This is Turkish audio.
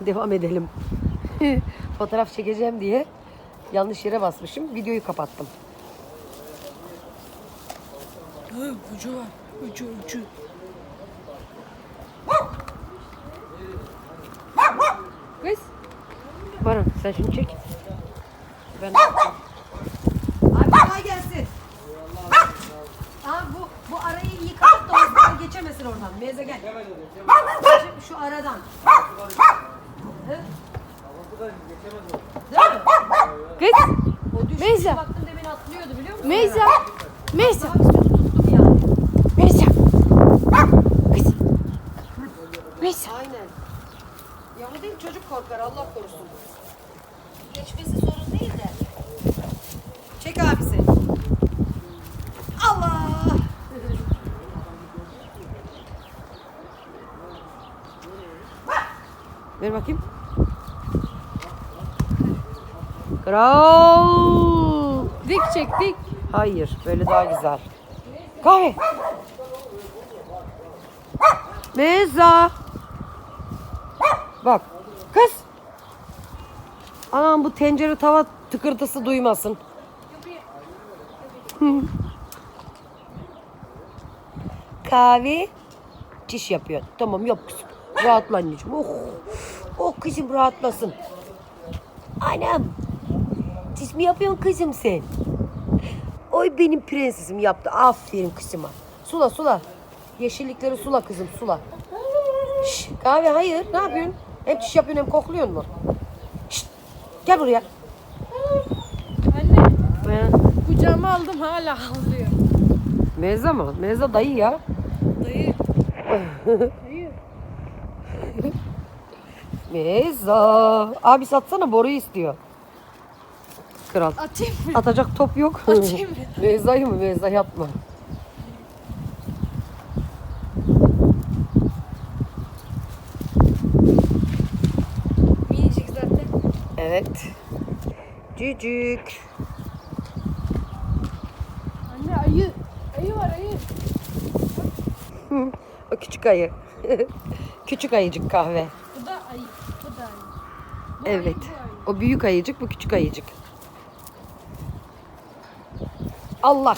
Devam edelim. Fotoğraf çekeceğim diye yanlış yere basmışım. Videoyu kapattım. ucu var. Ucu ucu. Kız. Baran sen şunu çek. Ben Abi kolay gelsin. Abi bu, bu arayı iyi kapat da oradan geçemesin oradan. Meze gel. Şu aradan. Hı? Değil mi? Kız. O Meyze. baktım demin atlıyordu biliyor musun? Üstü tuttum yani. Kız. Meyza. Aynen. Ya değil çocuk korkar Allah korusun. Geçmesi sorun değil de. Çek abisi. Allah! Ver bakayım. Kral. Dik çek dik. Hayır, böyle daha güzel. Kahve. Meza. Bak, kız. Anam bu tencere tava tıkırtısı duymasın. Kahve. Çiş yapıyor. Tamam yap kızım. Rahatla anneciğim. Oh. Oh kızım rahatlasın. Anam. Çiş mi yapıyorsun kızım sen? Oy benim prensesim yaptı. Aferin kızıma. Sula sula. Yeşillikleri sula kızım sula. Şş, kahve hayır. Ne yapıyorsun? Hem çiş yapıyorsun hem kokluyorsun mu? Şşt, gel buraya. Anne. Ee, Kucağıma aldım hala ağlıyor. Meza mı? Meza dayı ya. Dayı. Meza. Abi satsana boruyu istiyor. Kral. Atayım mı? Atacak top yok. Atayım mı? Mezayı mı? Meza yapma. Minicik zaten. Evet. Cücük. Anne ayı. Ayı var ayı. Hı, o küçük ayı. küçük ayıcık kahve. Bu da ayı. Bu da ayı. Bu Evet. ayı, bu ayı. O büyük ayıcık, bu küçük ayıcık. Allah.